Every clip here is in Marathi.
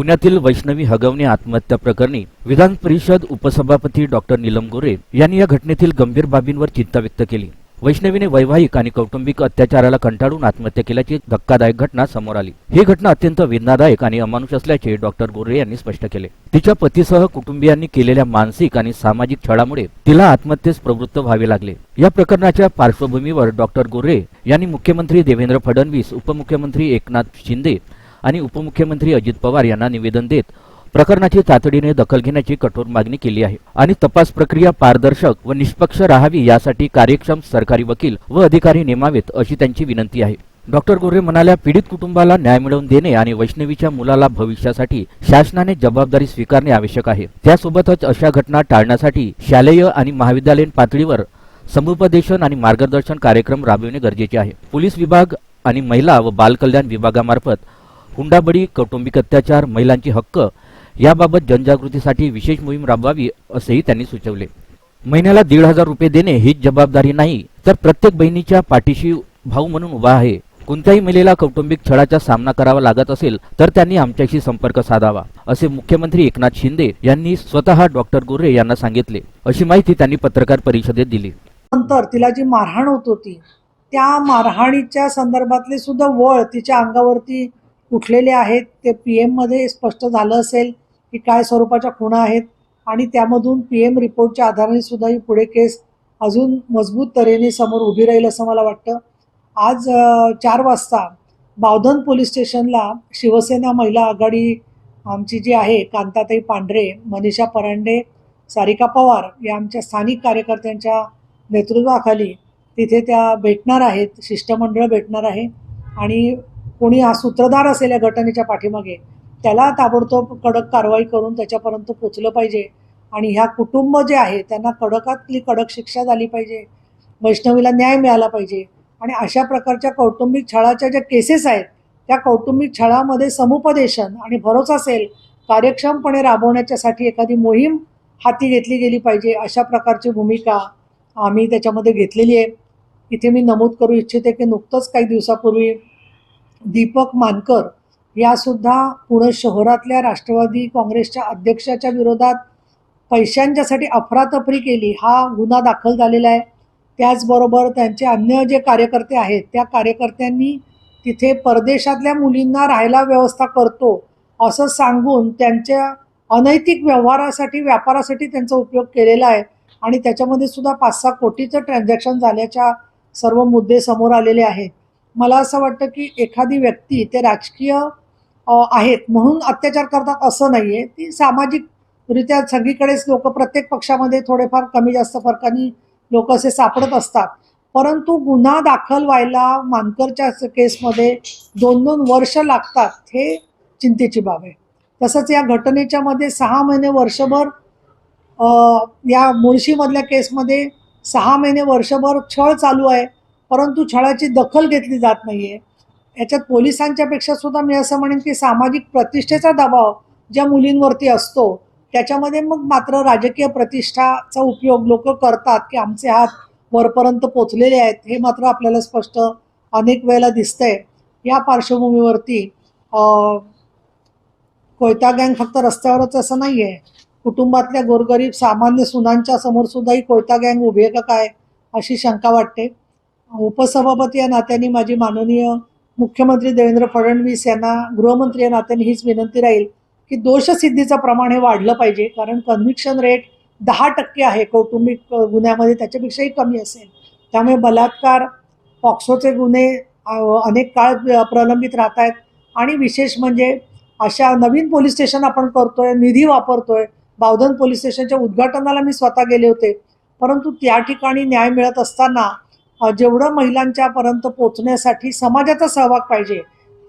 पुण्यातील वैष्णवी हगवणे आत्महत्या प्रकरणी विधान परिषद उपसभापती डॉक्टर नीलम गोरे यांनी या घटनेतील गंभीर बाबींवर चिंता व्यक्त केली. वैष्णवीने वैवाहिक आणि कौटुंबिक अत्याचाराला कंटाळून आत्महत्या केल्याची धक्कादायक घटना समोर आली. ही घटना अत्यंत वेदनादायक आणि अमानुष असल्याचे डॉक्टर गोरे यांनी स्पष्ट केले. तिच्या पतीसह कुटुंबियांनी केलेल्या मानसिक आणि सामाजिक छळामुळे तिला आत्महत्येस प्रवृत्त व्हावे लागले. या प्रकरणाच्या पार्श्वभूमीवर डॉक्टर गोरे यांनी मुख्यमंत्री देवेंद्र फडणवीस उपमुख्यमंत्री एकनाथ शिंदे आणि उपमुख्यमंत्री अजित पवार यांना निवेदन देत प्रकरणाची तातडीने दखल घेण्याची कठोर मागणी केली आहे. आणि तपास प्रक्रिया पारदर्शक व निष्पक्ष राहावी यासाठी कार्यक्षम सरकारी वकील व अधिकारी नेमावेत अशी त्यांची विनंती आहे. डॉक्टर गोरे म्हणाल्या पीडित कुटुंबाला न्याय मिळवून देणे आणि वैष्णवीच्या मुलाला भविष्यासाठी शासनाने जबाबदारी स्वीकारणे आवश्यक आहे. त्यासोबतच अशा घटना टाळण्यासाठी शालेय आणि महाविद्यालयीन पातळीवर समुपदेशन आणि मार्गदर्शन कार्यक्रम राबविणे गरजेचे आहे. पोलीस विभाग आणि महिला व बालकल्याण विभागामार्फत हुंडाबळी कौटुंबिक अत्याचार महिलांचे हक्क याबाबत जनजागृतीसाठी विशेष मोहीम राबवावी असेही त्यांनी सुचवले. महिन्याला दीड हजार रुपये देणे हीच जबाबदारी नाही तर प्रत्येक बहिणीच्या पाठीशी भाऊ म्हणून उभा आहे. कोणत्याही महिलेला कौटुंबिक छळाचा सामना करावा लागत असेल तर त्यांनी आमच्याशी संपर्क साधावा असे मुख्यमंत्री एकनाथ शिंदे यांनी स्वतः डॉक्टर गोरे यांना सांगितले. अशी माहिती त्यांनी पत्रकार परिषदेत दिली. नंतर तिला जी मारहाण होत होती त्या मारहाणीच्या संदर्भातले सुद्धा वळ तिच्या अंगावरती उठलेले आहेत ते पी एममध्ये स्पष्ट झालं असेल की काय स्वरूपाच्या खुणा आहेत आणि त्यामधून पी एम रिपोर्टच्या आधाराने सुद्धा ही पुढे केस अजून मजबूत तऱ्हेने समोर उभी राहील असं मला वाटतं. आज चार वाजता बावधन पोलीस स्टेशनला शिवसेना महिला आघाडी आमची जी आहे कांताताई पांढरे मनीषा परांडे सारिका पवार या आमच्या स्थानिक कार्यकर्त्यांच्या नेतृत्वाखाली तिथे त्या भेटणार आहेत शिष्टमंडळ भेटणार आहे आणि कोणी हा सूत्रधार असेल या घटनेच्या पाठीमागे त्याला ताबडतोब कडक कारवाई करून त्याच्यापर्यंत पोचलं पाहिजे. आणि ह्या कुटुंब जे आहे त्यांना कडकातली कडक शिक्षा झाली पाहिजे. वैष्णवीला न्याय मिळाला पाहिजे. आणि अशा प्रकारच्या कौटुंबिक छळाच्या ज्या केसेस आहेत त्या कौटुंबिक छळामध्ये समुपदेशन आणि भरोसा सेल कार्यक्षमपणे राबवण्याच्यासाठी एखादी मोहीम हाती घेतली गेली पाहिजे अशा प्रकारची भूमिका आम्ही त्याच्यामध्ये घेतलेली आहे. इथे मी नमूद करू इच्छिते की नुकतंच काही दिवसापूर्वी दीपक मानकर यासुद्धा पुणे शहरातल्या राष्ट्रवादी काँग्रेसच्या अध्यक्षाच्या विरोधात पैशांच्यासाठी अफरातफरी केली. हा गुन्हा दाखल झालेला आहे. त्याचबरोबर त्यांचे अन्य जे कार्यकर्ते आहेत त्या कार्यकर्त्यांनी तिथे परदेशातल्या मुलींना राहायला व्यवस्था करतो असं सांगून त्यांच्या अनैतिक व्यवहारासाठी व्यापारासाठी त्यांचा उपयोग केलेला आहे. आणि त्याच्यामध्ये सुद्धा पाच सहा कोटीचं ट्रान्झॅक्शन झाल्याच्या सर्व मुद्दे समोर आलेले आहेत. मला असं वाटतं की एखादी व्यक्ती ते राजकीय आहेत म्हणून अत्याचार करतात असं नाही आहे ती सामाजिकरित्या सगळीकडेच लोक प्रत्येक पक्षामध्ये थोडेफार कमी जास्त फरकाने लोक असे सापडत असतात. परंतु गुन्हा दाखल व्हायला मानकरच्या केसमध्ये दोन दोन वर्ष लागतात हे चिंतेची बाब आहे. तसंच या घटनेच्या मध्ये सहा महिने वर्षभर या मुळशीमधल्या केसमध्ये सहा महिने वर्षभर छळ चालू आहे. परंतु छळाची दखल घेतली जात नाही आहे याच्यात पोलिसांच्या पेक्षा सुद्धा मी असं म्हणेन की सामाजिक प्रतिष्ठेचा दबाव ज्या मुलींवरती असतो त्याच्यामध्ये मग मात्र राजकीय प्रतिष्ठाचा उपयोग लोक करतात की आमचे हात वरपर्यंत पोचलेले आहेत हे मात्र आपल्याला स्पष्ट अनेक वेळेला दिसतंय. या पार्श्वभूमीवरती कोयता गँग फक्त रस्त्यावरच असं नाही आहे कुटुंबातल्या गोरगरीब सामान्य सुनांच्या समोर सुद्धा ही कोयता गँग उभी आहे का काय अशी शंका वाटते. उपसभापती या नात्याने माझी माननीय मुख्यमंत्री देवेंद्र फडणवीस यांना गृहमंत्री या नात्याने हीच विनंती राहील की दोषसिद्धीचं प्रमाण हे वाढलं पाहिजे. कारण कन्व्हिक्शन रेट दहा टक्के आहे. कौटुंबिक गुन्ह्यामध्ये त्याच्यापेक्षाही कमी असेल. त्यामुळे बलात्कार पॉक्सोचे गुन्हे अनेक काळ प्रलंबित राहत आहेत आणि विशेष म्हणजे अशा नवीन पोलीस स्टेशन आपण करतोय निधी वापरतोय. बावधन पोलीस स्टेशनच्या उद्घाटनाला मी स्वतः गेले होते. परंतु त्या ठिकाणी न्याय मिळत असताना जेवढं महिलांच्यापर्यंत पोचण्यासाठी समाजाचा सहभाग पाहिजे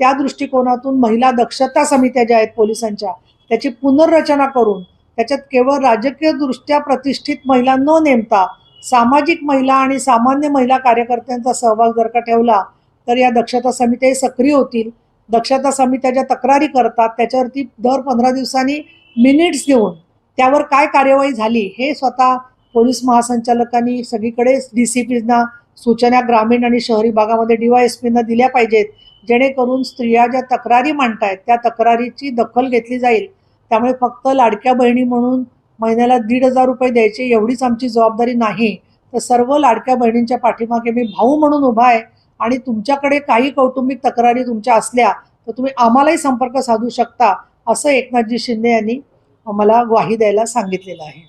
त्या दृष्टिकोनातून महिला दक्षता समित्या ज्या आहेत पोलिसांच्या त्याची पुनर्रचना करून त्याच्यात केवळ राजकीयदृष्ट्या प्रतिष्ठित महिला न नेमता सामाजिक महिला आणि सामान्य महिला कार्यकर्त्यांचा सहभाग जर का ठेवला तर या दक्षता समित्याही सक्रिय होतील. दक्षता समित्या ज्या तक्रारी करतात त्याच्यावरती दर पंधरा दिवसांनी मिनिट्स देऊन त्यावर काय कार्यवाही झाली हे स्वतः पोलीस महासंचालकांनी सगळीकडे डी सी पीजना सूचना ग्रामीण आणि शहरी भागामध्ये डी वाय एस दिल्या पाहिजेत. जेणेकरून स्त्रिया ज्या तक्रारी मांडतायत त्या तक्रारीची दखल घेतली जाईल. त्यामुळे फक्त लाडक्या बहिणी म्हणून महिन्याला दीड हजार रुपये द्यायचे एवढीच आमची जबाबदारी नाही. तर सर्व लाडक्या बहिणींच्या पाठीमागे मी भाऊ म्हणून उभा आहे आणि तुमच्याकडे काही कौटुंबिक तक्रारी तुमच्या असल्या तर तुम्ही आम्हालाही संपर्क साधू शकता असं एकनाथजी शिंदे यांनी मला ग्वाही द्यायला सांगितलेलं आहे.